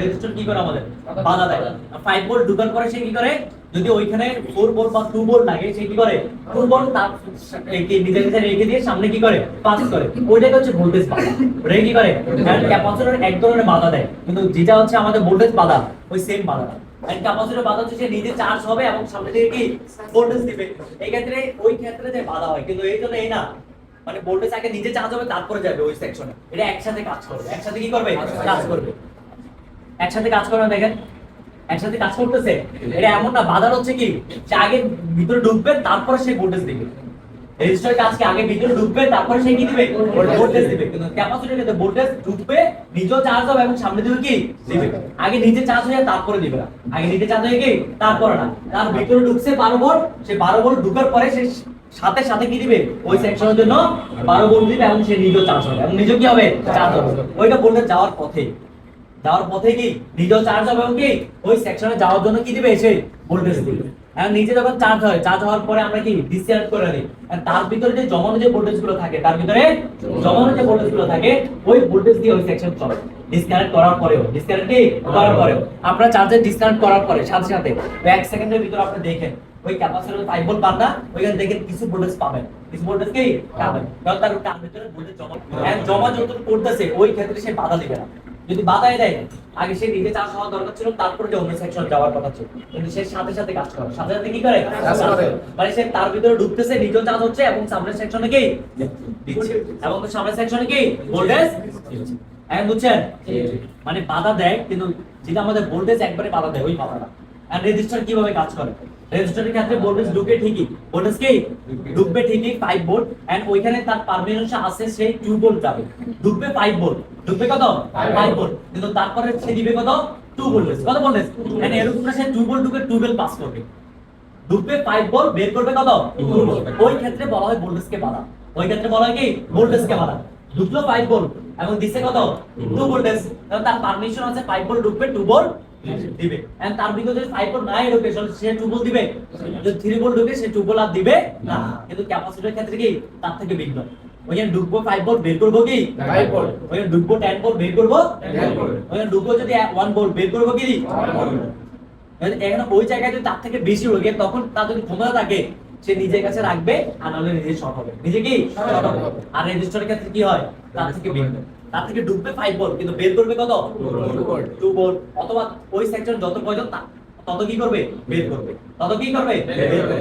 Register কি করে আমাদের? বাধা দেয়। ফাইভ ভোল্ট ঢুকার পরে সে কি করে? যদি ওইখানে ফোর ভোল্ট বা টু ভোল্ট লাগে, সে কি করে? টু ভোল্ট তার রেখে দিয়ে সামনে কি করে? পাস করে। ওইটাকে হচ্ছে ভোল্টেজ বাধা। কি করে? ক্যাপাসিটর এক ধরনের বাধা দেয়। কিন্তু যেটা হচ্ছে আমাদের ভোল্টেজ বাধা, ওই সেম বাধা এন্ড ক্যাপাসিটর বাধা হচ্ছে নিজে চার্জ হবে এবং সামনে থেকে কি? ভোল্টেজ দিবে। এই ক্ষেত্রে ওই ক্ষেত্রে যে বাধা হয়, কিন্তু এই জন্য এই না। মানে ভোল্টেজ আগে নিজে চার্জ হবে, তারপরে যাবে ওই সেকশনে এটা একসাথে কাজ করবে। একসাথে কি করবে? কাজ করবে। একসাথে কাজ করে দেখেন। একসাথে কাজ করতেছে। এটা এমন না, বাধার হচ্ছে কি? সে আগে ভিতরে ঢুকবে, তারপরে সে ভোল্টেজ দিবে। রেজিস্টার আগে ভিতরে ঢুকবে, তারপরে সে কি দিবে? ভোল্টেজ দিবে। ভোল্টেজ ঢুকবে, নিজেও চার্জ হবে এবং সামনে কি? দিবে। আগে নিজে চার্জ হয়ে তারপরে দিবে আগে নিজে চার্জ হয়ে কি? তারপরে না। তার ভিতরে ঢুকছে 12 ভোল্ট সে 12 ভোল্ট ঢুকার পরে সে সাথে সাথে কি দিবে? ওই সেকশনের জন্য 12 ভোল্ট দিবে এবং সে নিজেও চার্জ হবে। এবং নিজেও কি হবে? চার্জ হবে। ওইটা ভোল্টেজ যাওয়ার পথে। যাওয়ার পথে কি নিজেও চার্জ হবে এবং কি ওই সেকশনে যাওয়ার জন্য কি দিবে এসে ভোল্টেজ দিবে? আর নিজে যখন চার্জ হয় চার্জ হওয়ার পরে আমরা কি ডিসকানেক্ট করে দিই তার ভিতরে যে জমানো যে ভোল্টেজগুলো থাকে তার ভিতরে জমানো যে ভোল্টেজগুলো থাকে ওই ভোল্টেজ দিয়ে ওই সেকশন চলে। ডিসকানেক্ট করার পরেও ডিসকানেক্ট কি? করার পরেও। আপনারা চার্জার ডিসকানেক্ট করার পরে সাথে সাথে এক সেকেন্ডের ভিতরে আপনি দেখেন ওই ক্যাপাসিটর 5 ভোল্ট পান না ওইখানে দেখেন কিছু ভোল্টেজ পাবেন। কিছু ভোল্টেজ কি? পাবেন। কারণ তার ভিতরে ভোল্টেজ জমা এখন জমা যতটুকু করতেছে ওই ক্ষেত্রে সে বাধা দিবে না। যদি বাধাই দেয় আগে সে নিজে চাষ হওয়া দরকার ছিল তারপরে যে অন্য সেকশন যাওয়ার কথা ছিল। কিন্তু সে সাথে সাথে কাজ করে। সাথে সাথে কি করে? মানে সে তার ভিতরে ঢুকতেছে নিজেও চাষ হচ্ছে এবং সামনের সেকশনে কি? এবং সামনের সেকশনে কি? ভোল্টেজ এখন বুঝছেন? মানে বাধা দেয় কিন্তু যেটা আমাদের ভোল্টেজ একবারে বাধা দেয় ওই বাধাটা। আর রেজিস্টার কীভাবে কাজ করে? রেজিস্টারের ক্ষেত্রে ভোল্টেজ ঢুকে ঠিকই। ভোল্টেজ কি? ঢুকবে ঠিকই 5 ভোল্ট এন্ড ওইখানে তার পারমিশন আছে সেই 2 ভোল্ট যাবে। ঢুকবে 5 ভোল্ট ঢুকবে কত? 5 ভোল্ট কিন্তু তারপরে সে দিবে কত? 2 ভোল্টেজ কত ভোল্টেজ এন্ড এরকম না সে 2 ভোল্ট ঢুকে 2 ভোল্ট পাস করবে। ঢুকবে 5 ভোল্ট বের করবে কত? ওই ক্ষেত্রে বলা হয় ভোল্টেজকে বাধা। ওই ক্ষেত্রে বলা হয় কি? ভোল্টেজকে বাধা। ঢুকলো 5 ভোল্ট এবং দিছে কত? 2 ভোল্টেজ তার পারমিশন আছে 5 ভোল্ট ঢুকবে টু ভোল্ট দিবে। এন্ড তার যদি 5 ভোল্ট নাই ঢুকে সে 2 ভোল্ট দিবে। যদি 3 ভোল্ট ঢুকে, সে 2 ভোল্ট আর দিবে না। কিন্তু ক্যাপাসিটরের ক্ষেত্রে কি? তার থেকে ভিন্ন। ওইখানে ঢুকবো 5 ভোল্ট বের করব কি? ওইখানে ঢুকবো 10 ভোল্ট বের করব? ওইখানে ঢুকবো যদি 1 ভোল্ট বের করব কি? এখানে ওই জায়গায় যদি তার থেকে বেশি ঢোকে তখন তার যদি ক্ষমতা থাকে সে নিজের কাছে রাখবে আর নাহলে নিজে শর্ট হবে। নিজে কি? আর রেজিস্টারের ক্ষেত্রে কি হয়? তার থেকে ভিন্ন তার থেকে ঢুকবে 5 ভোল্ট কিন্তু বের করবে কত? Volt। 2 অথবা ওই সেকশন যত প্রয়োজন তত কি করবে? বের করবে। তত কি করবে। বের করবে।